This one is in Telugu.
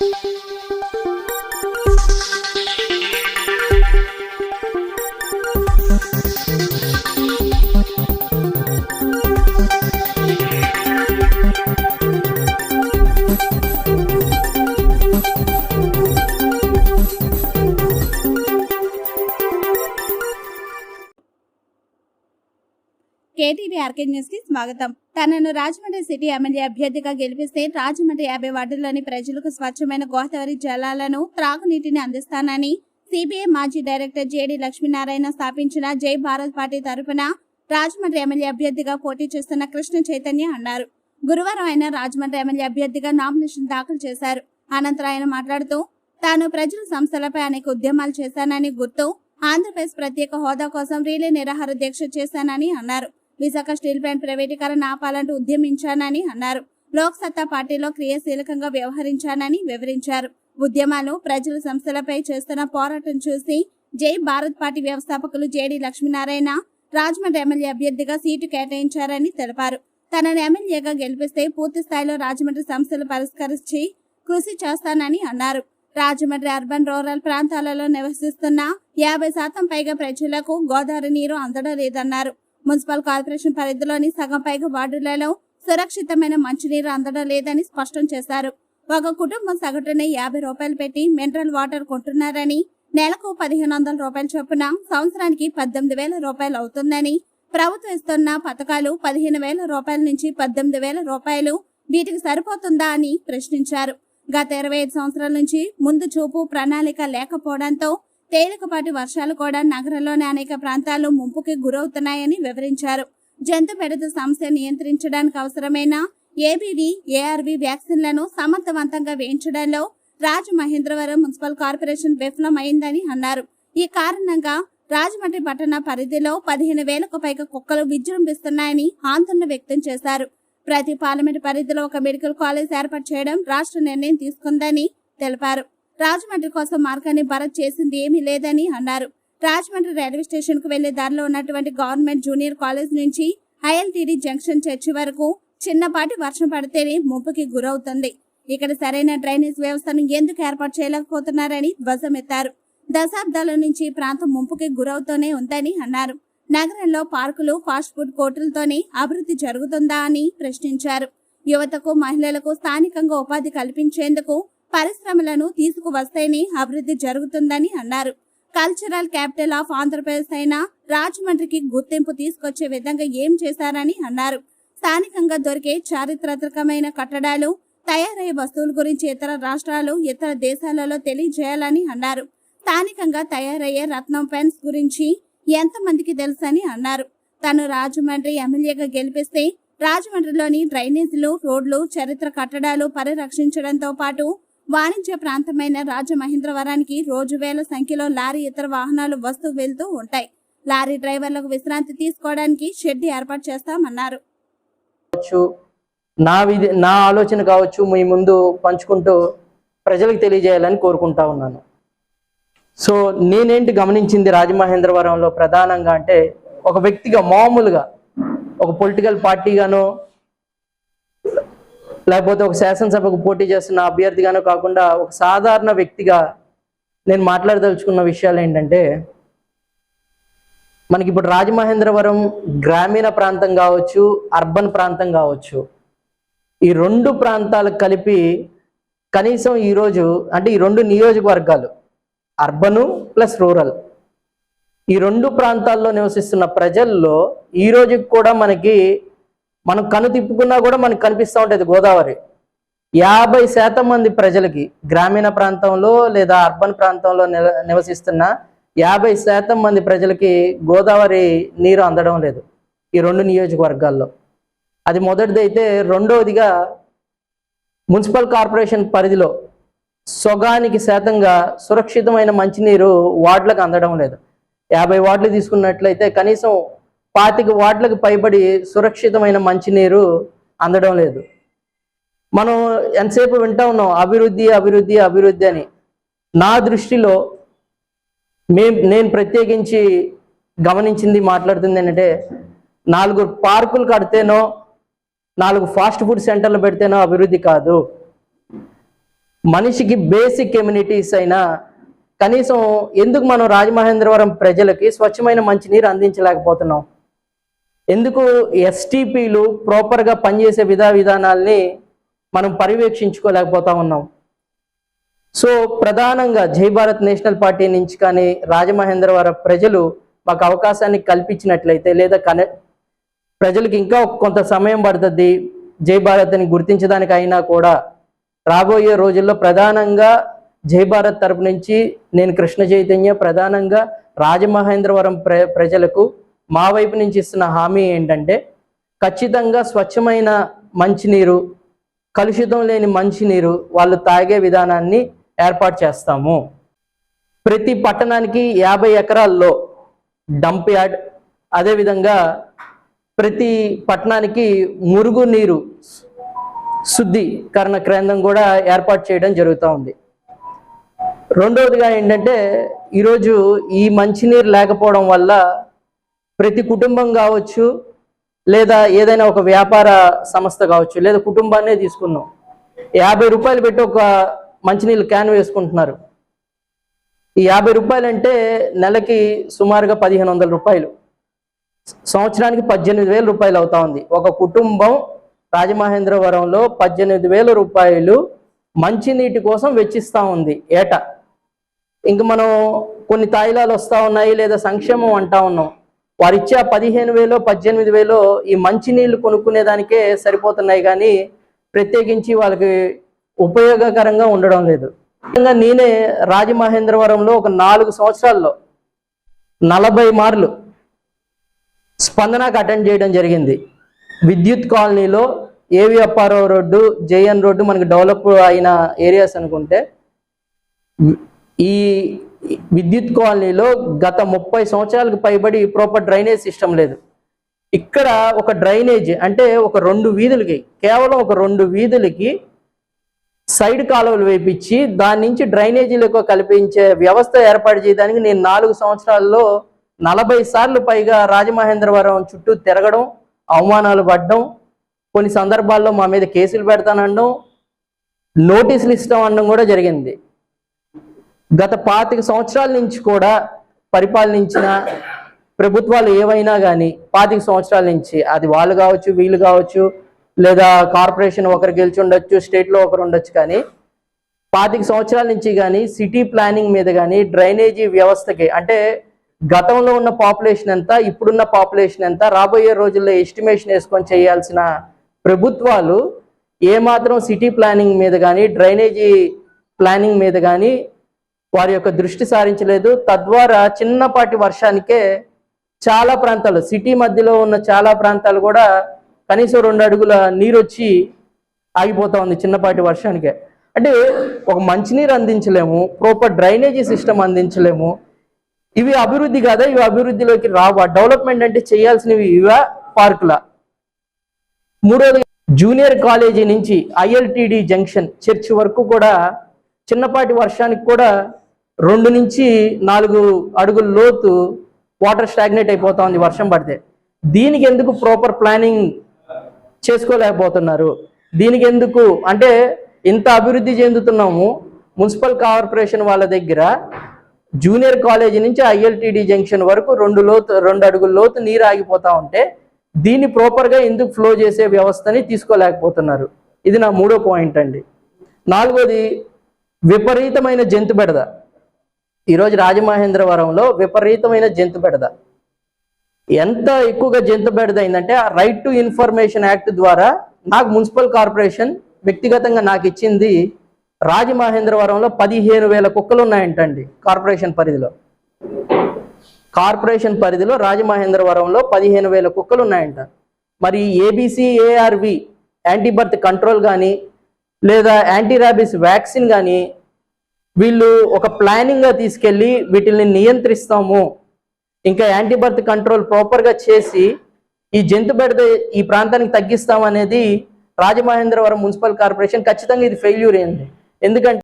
thank you కేటీవీ ఆర్కెన్యూస్కి స్వాగతం. తనను రాజమండ్రి సిటీ ఎమ్మెల్యే అభ్యర్థిగా గెలిపిస్తే రాజమండ్రి యాభై వార్డుల్లోని ప్రజలకు స్వచ్ఛమైన గోదావరి జలాలను త్రాగునీటిని అందిస్తానని సిబిఐ మాజీ డైరెక్టర్ జేడి లక్ష్మీనారాయణ స్థాపించిన జై భారత్ పార్టీ తరపున రాజమండ్రి ఎమ్మెల్యే అభ్యర్థిగా పోటీ చేస్తున్న కృష్ణ చైతన్య అన్నారు. గురువారం ఆయన రాజమండ్రి ఎమ్మెల్యే అభ్యర్థిగా నామినేషన్ దాఖలు చేశారు. అనంతరం ఆయన మాట్లాడుతూ తాను ప్రజల సంస్థలపై అనేక ఉద్యమాలు చేశానని గుర్తు ఆంధ్రప్రదేశ్ ప్రత్యేక హోదా కోసం రీలే నిరాహార దీక్ష చేశానని అన్నారు. విశాఖ స్టీల్ ప్లాంట్ ప్రైవేటీకరణ ఆపాలంటూ ఉద్యమించానని అన్నారు. లోక్ సత్తా పార్టీలో క్రియాశీలకంగా వ్యవహరించానని వివరించారు. ఉద్యమాలు ప్రజల సంస్థలపై చేస్తున్న పోరాటం చూసి జై భారత్ పార్టీ వ్యవస్థాపకులు జేడి లక్ష్మీనారాయణ రాజమండ్రి ఎమ్మెల్యే అభ్యర్థిగా సీటు కేటాయించారని తెలిపారు. తనను ఎమ్మెల్యేగా గెలిపిస్తే పూర్తి స్థాయిలో రాజమండ్రి సమస్యలు పరిష్కరించి కృషి చేస్తానని అన్నారు. రాజమండ్రి అర్బన్ రూరల్ ప్రాంతాలలో నివసిస్తున్న యాభై శాతం పైగా ప్రజలకు గోదావరి నీరు అందడం లేదన్నారు. మున్సిపల్ కార్పొరేషన్ పరిధిలోని సగం పైగా వార్డులలో సురక్షితమైన మంచినీరు అందడం లేదని స్పష్టం చేశారు. ఒక కుటుంబం సగటున యాభై రూపాయలు పెట్టి మినరల్ వాటర్ కొంటున్నారని నెలకు పదిహేను వందల రూపాయలు చొప్పున సంవత్సరానికి పద్దెనిమిది వేల రూపాయలు అవుతుందని ప్రభుత్వం ఇస్తున్న పథకాలు పదిహేను వేల రూపాయల నుంచి పద్దెనిమిది వేల రూపాయలు వీటికి సరిపోతుందా అని ప్రశ్నించారు. గత ఇరవై ఐదు సంవత్సరాల నుంచి ముందు చూపు ప్రణాళిక లేకపోవడంతో తేలికపాటి వర్షాలు కూడా నగరంలోని అనేక ప్రాంతాలు ముంపుకి గురవుతున్నాయని వివరించారు. జంతు పెడత సమస్య నియంత్రించడానికి అవసరమైన ఏబిడి ఏఆర్వి వ్యాక్సిన్లను సమర్థవంతంగా వేయించడంలో రాజమహేంద్రవరం మున్సిపల్ కార్పొరేషన్ విఫలమైందని అన్నారు. ఈ కారణంగా రాజమండ్రి పట్టణ పరిధిలో పదిహేను వేలకు పైగా కుక్కలు విజృంభిస్తున్నాయని ఆందోళన వ్యక్తం చేశారు. ప్రతి పార్లమెంట్ పరిధిలో ఒక మెడికల్ కాలేజ్ ఏర్పాటు చేయడం రాష్ట్ర నిర్ణయం తీసుకుందని తెలిపారు. రాజమండ్రి కోసం మార్గాన్ని భరత్ చేసింది ఏమీ లేదని అన్నారు. రాజమండ్రి రైల్వే స్టేషన్కు వెళ్ళే దారిలో ఉన్నటువంటి గవర్నమెంట్ జూనియర్ కాలేజ్ నుంచి ఐఎల్టీడీ జంక్షన్ చర్చి వరకు చిన్నపాటి వర్షం పడితేనే ముంపుకి గురవుతుంది. ఇక్కడ సరైన డ్రైనేజ్ వ్యవస్థను ఎందుకు ఏర్పాటు చేయలేకపోతున్నారని ధ్వజమెత్తారు. దశాబ్దాల నుంచి ప్రాంతం ముంపుకి గురవుతూనే ఉందని అన్నారు. నగరంలో పార్కులు ఫాస్ట్ ఫుడ్ కోర్టులతోనే అభివృద్ధి జరుగుతుందా అని ప్రశ్నించారు. యువతకు మహిళలకు స్థానికంగా ఉపాధి కల్పించేందుకు పరిశ్రమలను తీసుకువస్తేనే అభివృద్ధి జరుగుతుందని అన్నారు. కల్చరల్ క్యాపిటల్ ఆఫ్ ఆంధ్రప్రదేశ్ అయిన రాజమండ్రికి గుర్తింపు తీసుకొచ్చే విధంగా ఏం చేశారని అన్నారు. స్థానికంగా దొరికే చారిత్రాత్మకమైన కట్టడాలు తయారయ్యే వస్తువుల గురించి ఇతర రాష్ట్రాలు ఇతర దేశాలలో తెలియజేయాలని అన్నారు. స్థానికంగా తయారయ్యే రత్నం పెన్స్ గురించి ఎంతమందికి తెలుసని అన్నారు. తను రాజమండ్రి ఎమ్మెల్యేగా గెలిపిస్తే రాజమండ్రిలోని డ్రైనేజీలు రోడ్లు చరిత్ర కట్టడాలు పరిరక్షించడంతో పాటు వాణిజ్య ప్రాంతమైన రాజమహేంద్రవరానికి రోజు వేల సంఖ్యలో లారీ ఇతర వాహనాలు వస్తూ వెళ్తూ ఉంటాయి. లారీ డ్రైవర్లకు విశ్రాంతి తీసుకోవడానికి షెడ్ ఏర్పాటు చేస్తామన్నారు. నా విధి నా ఆలోచన కావచ్చు మీ ముందు పంచుకుంటూ ప్రజలకు తెలియజేయాలని కోరుకుంటా ఉన్నాను. సో నేనేంటి గమనించింది రాజమహేంద్రవరంలో ప్రధానంగా అంటే ఒక వ్యక్తిగా మామూలుగా ఒక పొలిటికల్ పార్టీగానో లేకపోతే ఒక శాసనసభకు పోటీ చేస్తున్న అభ్యర్థిగానో కాకుండా ఒక సాధారణ వ్యక్తిగా నేను మాట్లాడదలుచుకున్న విషయాలు ఏంటంటే మనకి ఇప్పుడు రాజమహేంద్రవరం గ్రామీణ ప్రాంతం కావచ్చు అర్బన్ ప్రాంతం కావచ్చు ఈ రెండు ప్రాంతాలకు కలిపి కనీసం ఈరోజు అంటే ఈ రెండు నియోజకవర్గాలు అర్బను ప్లస్ రూరల్ ఈ రెండు ప్రాంతాల్లో నివసిస్తున్న ప్రజల్లో ఈ కూడా మనకి మనం కను తిప్పుకున్నా కూడా మనకు కనిపిస్తూ ఉంటుంది గోదావరి. యాభై శాతం మంది ప్రజలకి గ్రామీణ ప్రాంతంలో లేదా అర్బన్ ప్రాంతంలో నివ- నివసిస్తున్న యాభై శాతం మంది ప్రజలకి గోదావరి నీరు అందడం లేదు ఈ రెండు నియోజకవర్గాల్లో. అది మొదటిది అయితే రెండవదిగా మున్సిపల్ కార్పొరేషన్ పరిధిలో సొగానికి శాతంగా సురక్షితమైన మంచినీరు వార్డులకు అందడం లేదు. యాభై వార్డులు తీసుకున్నట్లయితే కనీసం పాతిక వార్డులకు పైబడి సురక్షితమైన మంచినీరు అందడం లేదు. మనం ఎంతసేపు వింటా ఉన్నాం అభివృద్ధి అభివృద్ధి అభివృద్ధి అని. నా దృష్టిలో మేం నేను ప్రత్యేకించి గమనించింది మాట్లాడుతుంది ఏంటంటే నాలుగు పార్కులు కడితేనో నాలుగు ఫాస్ట్ ఫుడ్ సెంటర్లు పెడితేనో అభివృద్ధి కాదు. మనిషికి బేసిక్ ఎమ్యూనిటీస్ అయినా కనీసం ఎందుకు మనం రాజమహేంద్రవరం ప్రజలకి స్వచ్ఛమైన మంచినీరు అందించలేకపోతున్నాం? ఎందుకు ఎస్టీపీలు ప్రాపర్గా పనిచేసే విధా విధానాల్ని మనం పర్యవేక్షించుకోలేకపోతా ఉన్నాం? సో ప్రధానంగా జై భారత్ నేషనల్ పార్టీ నుంచి కానీ రాజమహేంద్రవరం ప్రజలు మాకు అవకాశాన్ని కల్పించినట్లయితే లేదా కన ప్రజలకు ఇంకా కొంత సమయం పడుతుంది జై భారత్ని గుర్తించడానికి అయినా కూడా. రాబోయే రోజుల్లో ప్రధానంగా జై భారత్ తరపు నుంచి నేను కృష్ణ చైతన్య ప్రధానంగా రాజమహేంద్రవరం ప్ర ప్రజలకు మా వైపు నుంచి ఇస్తున్న హామీ ఏంటంటే ఖచ్చితంగా స్వచ్ఛమైన మంచినీరు కలుషితం లేని మంచినీరు వాళ్ళు తాగే విధానాన్ని ఏర్పాటు చేస్తాము. ప్రతి పట్టణానికి యాభై ఎకరాల్లో డంప్ యార్డ్ అదేవిధంగా ప్రతి పట్టణానికి మురుగునీరు శుద్ధీకరణ కేంద్రం కూడా ఏర్పాటు చేయడం జరుగుతూ ఉంది. రెండవదిగా ఏంటంటే ఈరోజు ఈ మంచినీరు లేకపోవడం వల్ల ప్రతి కుటుంబం కావచ్చు లేదా ఏదైనా ఒక వ్యాపార సంస్థ కావచ్చు లేదా కుటుంబాన్నే తీసుకుందాం. యాభై రూపాయలు పెట్టి ఒక మంచినీళ్ళు క్యాన్ వేసుకుంటున్నారు. ఈ యాభై రూపాయలు అంటే నెలకి సుమారుగా పదిహేను వందల రూపాయలు. సంవత్సరానికి పద్దెనిమిది వేల రూపాయలు అవుతా ఉంది. ఒక కుటుంబం రాజమహేంద్రవరంలో పద్దెనిమిది వేల రూపాయలు మంచినీటి కోసం వెచ్చిస్తూ ఉంది ఏట. ఇంక మనం కొన్ని తాయిలాలు వస్తూ ఉన్నాయి లేదా సంక్షేమం అంటా ఉన్నాం. వారు ఇచ్చే పదిహేను వేలో పద్దెనిమిది వేలో ఈ మంచినీళ్ళు కొనుక్కునే దానికే సరిపోతున్నాయి కానీ ప్రత్యేకించి వాళ్ళకి ఉపయోగకరంగా ఉండడం లేదు. ముఖ్యంగా నేనే రాజమహేంద్రవరంలో ఒక నాలుగు సంవత్సరాల్లో నలభై మార్లు స్పందనకు అటెండ్ చేయడం జరిగింది. విద్యుత్ కాలనీలో AV Apparao road JN road మనకి డెవలప్ అయిన ఏరియాస్ అనుకుంటే ఈ విద్యుత్ కాలనీలో గత ముప్పై సంవత్సరాలకు పైబడి ప్రాపర్ డ్రైనేజ్ సిస్టమ్ లేదు. ఇక్కడ ఒక డ్రైనేజ్ అంటే ఒక రెండు వీధులకి కేవలం ఒక రెండు వీధులకి సైడ్ కాలువలు వేపించి దాని నుంచి డ్రైనేజీలకు కల్పించే వ్యవస్థ ఏర్పాటు చేయడానికి నేను నాలుగు సంవత్సరాల్లో నలభై సార్లు పైగా రాజమహేంద్రవరం చుట్టూ తిరగడం అవమానాలు పడడం కొన్ని సందర్భాల్లో మా మీద కేసులు పెడతానడం నోటీసులు ఇస్తాం అనడం కూడా జరిగింది. గత పాతిక సంవత్సరాల నుంచి కూడా పరిపాలించిన ప్రభుత్వాలు ఏవైనా కానీ పాతిక సంవత్సరాల నుంచి అది వాళ్ళు కావచ్చు వీళ్ళు కావచ్చు లేదా కార్పొరేషన్ ఒకరు గెలిచి ఉండొచ్చు స్టేట్లో ఒకరు ఉండొచ్చు కానీ పాతిక సంవత్సరాల నుంచి కానీ సిటీ ప్లానింగ్ మీద కానీ డ్రైనేజీ వ్యవస్థకి అంటే గతంలో ఉన్న పాపులేషన్ ఎంత ఇప్పుడున్న పాపులేషన్ ఎంత రాబోయే రోజుల్లో ఎస్టిమేషన్ వేసుకొని చేయాల్సిన ప్రభుత్వాలు ఏమాత్రం సిటీ ప్లానింగ్ మీద కానీ డ్రైనేజీ ప్లానింగ్ మీద కానీ వారి యొక్క దృష్టి సారించలేదు. తద్వారా చిన్నపాటి వర్షానికే చాలా ప్రాంతాలు సిటీ మధ్యలో ఉన్న చాలా ప్రాంతాలు కూడా కనీసం రెండు అడుగుల నీరు వచ్చి ఆగిపోతా ఉంది చిన్నపాటి వర్షానికే. అంటే ఒక మంచినీరు అందించలేము ప్రాపర్ డ్రైనేజీ సిస్టమ్ అందించలేము. ఇవి అభివృద్ధి కాదా? ఇవి అభివృద్ధిలోకి రావా? డెవలప్మెంట్ అంటే చేయాల్సినవి ఇవా? పార్కులా? మూడోది జూనియర్ కాలేజీ నుంచి ఐఎల్టిడి జంక్షన్ చర్చ్ వరకు కూడా చిన్నపాటి వర్షానికి కూడా రెండు నుంచి నాలుగు అడుగుల లోతు వాటర్ స్టాగ్నేట్ అయిపోతా ఉంది వర్షం పడితే. దీనికి ఎందుకు ప్రాపర్ ప్లానింగ్ చేసుకోలేకపోతున్నారు? దీనికి ఎందుకు? అంటే ఇంత అభివృద్ధి చెందుతున్నాము మున్సిపల్ కార్పొరేషన్ వాళ్ళ దగ్గర. జూనియర్ కాలేజీ నుంచి ఐఎల్టీడీ జంక్షన్ వరకు రెండు లోతు రెండు అడుగుల లోతు నీరు ఆగిపోతా ఉంటే దీన్ని ప్రాపర్గా ఎందుకు ఫ్లో చేసే వ్యవస్థని తీసుకోలేకపోతున్నారు? ఇది నా మూడో పాయింట్ అండి. నాలుగోది విపరీతమైన జంతు బెడద. ఈరోజు రాజమహేంద్రవరంలో విపరీతమైన జంతు బెడద ఎంత ఎక్కువగా జంతు బెడద అయిందంటే ఆ రైట్ టు ఇన్ఫర్మేషన్ యాక్ట్ ద్వారా నాకు మున్సిపల్ కార్పొరేషన్ వ్యక్తిగతంగా నాకు ఇచ్చింది రాజమహేంద్రవరంలో పదిహేను వేల కుక్కలు ఉన్నాయంటండి కార్పొరేషన్ పరిధిలో. కార్పొరేషన్ పరిధిలో రాజమహేంద్రవరంలో పదిహేను వేల కుక్కలు ఉన్నాయంట. మరి ఏబిసి ఏఆర్వి యాంటీబర్త్ కంట్రోల్ కానీ లేదా యాంటీ ర్యాబిస్ వ్యాక్సిన్ కానీ వీళ్ళు ఒక ప్లానింగ్గా తీసుకెళ్ళి వీటిని నియంత్రిస్తాము. ఇంకా యాంటీబర్త్ కంట్రోల్ ప్రాపర్గా చేసి ఈ జంతు బెడద ఈ ప్రాంతానికి తగ్గిస్తాం అనేది రాజమహేంద్రవరం మున్సిపల్ కార్పొరేషన్ ఖచ్చితంగా ఇది ఫెయిల్యూర్ అయింది. ఎందుకంటే